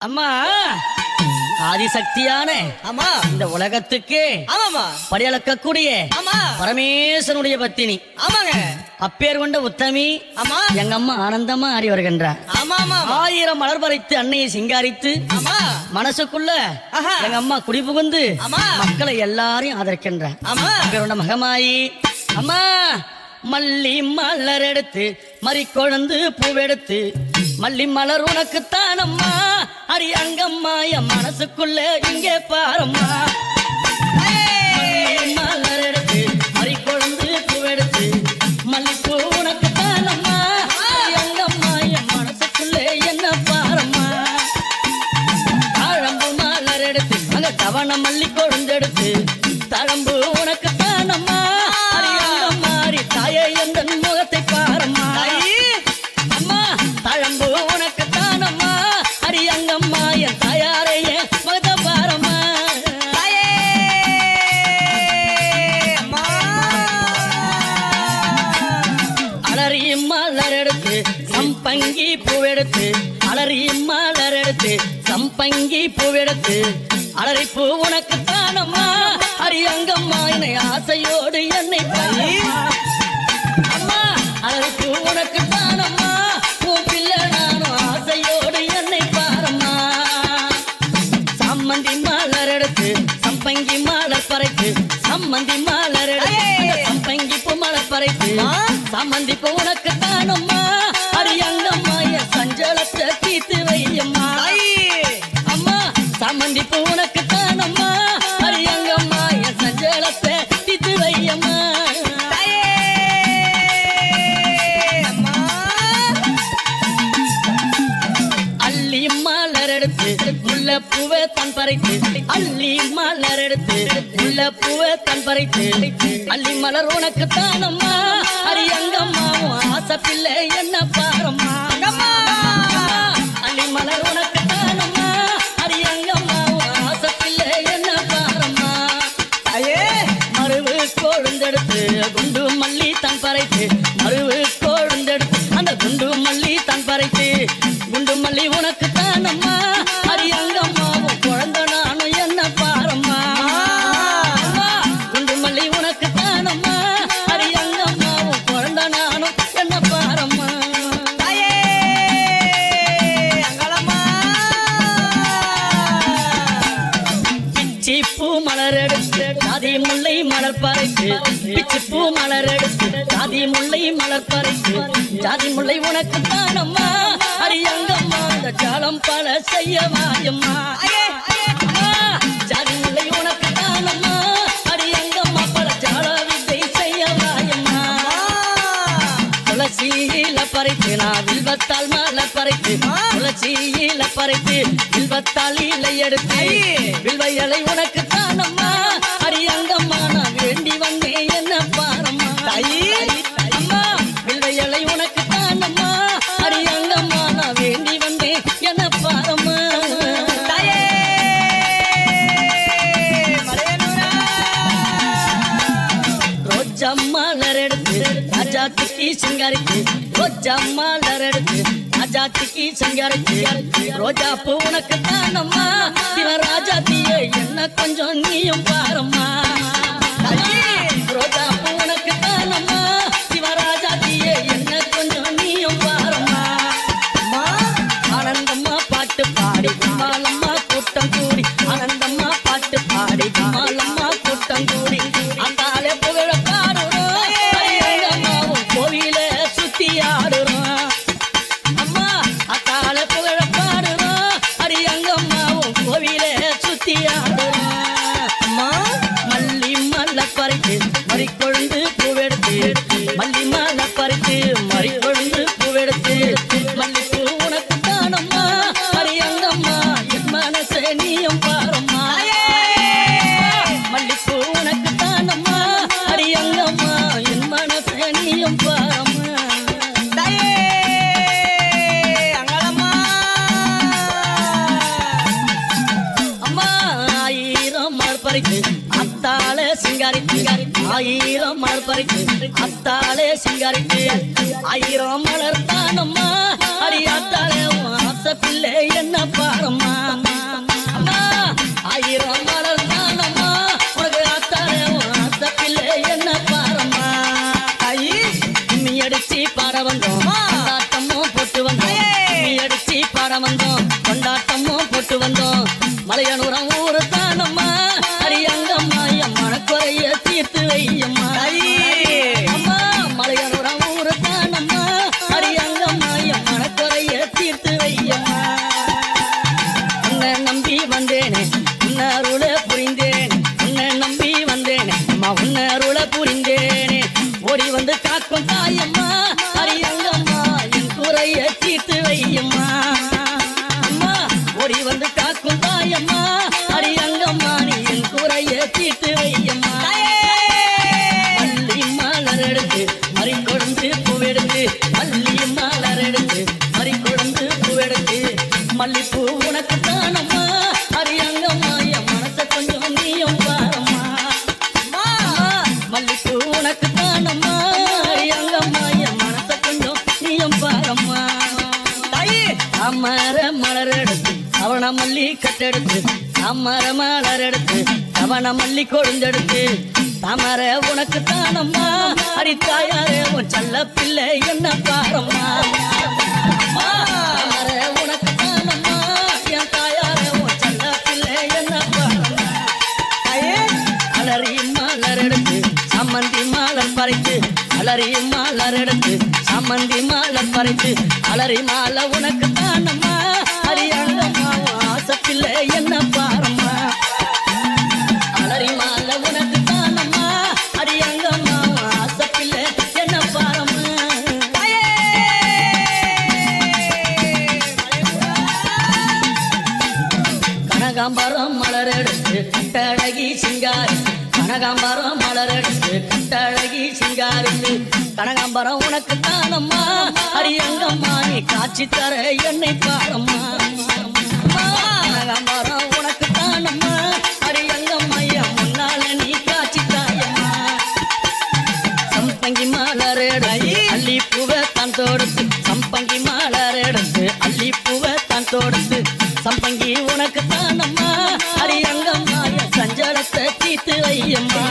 அம்மா! ஆதிசக்தியான ஆமா இந்த உலகத்துக்கு ஆமாமா படியளக்கக்கூடிய ஆமா பரமேஸ்வரனுடைய பத்தினி. ஆமாங்க! அப்பேர் கொண்ட உத்தமி ஆமா எங்க அம்மா ஆனந்தமா ஆடி வருகின்றார். ஆமா ஆமா ஆயிரம் மலர் பறித்து அன்னையை சிங்காரித்து ஆமா மனசுக்குள்ள. எங்க அம்மா குடி புகுந்து. மக்களை எல்லாரையும் ஆதரிக்கின்றார். ஆமா அப்பேரோட மகமாயி அம்மா! மல்லி மலர் எடுத்து மறி கொழுந்து பூவெடுத்து மல்லி மலர் உனக்குத்தான் அம்மா அரி அங்கம்மா என் மனசுக்குள்ள இங்கே பாரம்மா. பூவெடுத்து அலறி மலர் எடுத்து சம்பங்கி பூவெடுத்து அலறி பூ உனக்கு தானம்மா? அரி அங்கம்மா என்னை ஆசையோடு என்னை பண்ணி அம்மா அலறி பூ உனக்கு தானம்மா? பூ பிள்ளை நானும் ஆசையோடு என்னை பாரம்மா. சம்மந்தி மலர் எடுத்து சம்பங்கி மலர் பறைத்து சம்மந்தி மலரெடுத்து உள்ள பூவை தன் பறைத்து அள்ளி மலரெடுத்து உள்ள பூவை தன் பறைத்து அள்ளி மலர் உனக்கு தானம்மா அரியங்கம்மா உன் ஆசை பிள்ளை என்ன பாரம்மா அள்ளி மலர் பிச்சிப்பூ மலர் எடுத்து ஜாதி முல்லை மலர் பறைத்து பிச்சிப்பூ மலர் எடுத்து ஜாதி முல்லை மலர் பறைத்து ஜாதி முல்லை உனக்கு தானம்மா அரியங்கம்மா அந்த ஜாலம் பல செய்ய வாயம்மா. அம்மா, ஜாதி முல்லை உனக்கு தானம்மா அரியங்கம்மா பல ஜால வித்தை செய்ய வாயம்மா. துளசியில பறித்து நான் வில்வத்தால் பறித்து பறித்து வில்வத்தால் இலை எடுத்து வில்வ இலை உனக்கு தானம்மா அரியங்கம்மா நான் வேண்டி வந்தேன் என்ன பாரம்மா அம்மா? வில்வ இலை உனக்கு தானம்மா அரியங்கம்மா நான் வேண்டி வந்தேன் என்ன பாரம்மா தாயே. மலையனூரா ரோஜா மலர் எடுத்து ராஜாத்திக்கு சிங்காரிக்கு ரோஜா மலர் எடுத்து ராஜாத்திக்கு சங்கரைக்கு ரோஜா பூ உனக்கு தானம்மா இவன் ராஜாத்தியே என்ன கொஞ்சம் நீயும் பாரம்மா. கொழுந்து பூவெடுத்து மல்லி மல்ல பறித்து மறி கொழுந்து பூவெடுத்து. மல்லி பூ உனக்கு தானம்மா மரியங்கம்மா என் மனசே நீயும் பாரம்மா. மல்லிப்பூ உனக்கு தானம்மா அரியங்கம்மா என் மனசே நீயும் பாரு ஆயிரம் மலர் பறித்து அத்தாலே சிங்காரித்து ஆயிரம் மலர் தானம்மா அடி அத்தாலே ஆசை பிள்ளை என்ன பாரம்மா? ஆயிரம் மலர் தானம்மா உனக்கு உன் ஆசை பிள்ளை என்ன பாரம்மா? தாயி கும்மி அடிச்சு பாட வந்தோம். போட்டு வந்தோம். கும்மி அடிச்சு பாட வந்தோம். தாயி அமர மலர் எடுத்து அவன மல்லி கட்டெடுத்து அமர மலர் எடுத்து அவன மல்லி கொழுந்தெடுத்து. தாமர உனக்கு தானம்மா? அடித்தாயாரே உன் செல்ல பிள்ளை என்ன பாரம்மா சம்மந்தி மாலர் பறித்து அலறி மலர் எடுத்து சம்மந்தி மாலர் பறித்து அலறி மாலை உனக்கு கனகாம்பரம் மலர் எடுத்து கட்டழகி சிங்காரி. கனகாம்பரம் மலர் எடுத்து கட்டழகி சிங்காரித்து கனகாம்பரம் உனக்கு தானம்மா அரியங்கம்மா நீ காட்சி தர என்னை பாரம்மா கனகாம்பரம் உனக்கு தானம்மா அரியங்கம்மையா முன்னால நீ காட்சி தாயம்மா சம்பங்கி மலர் அள்ளி பூவை தான் தோடுத்து. சம்பங்கி மலரடுத்து அள்ளி பூவை தான் தோடுத்து. உனக்கு தானம்மா அரியங்கம்மா என் சஞ்சலத்தை தீத்து வையம்மா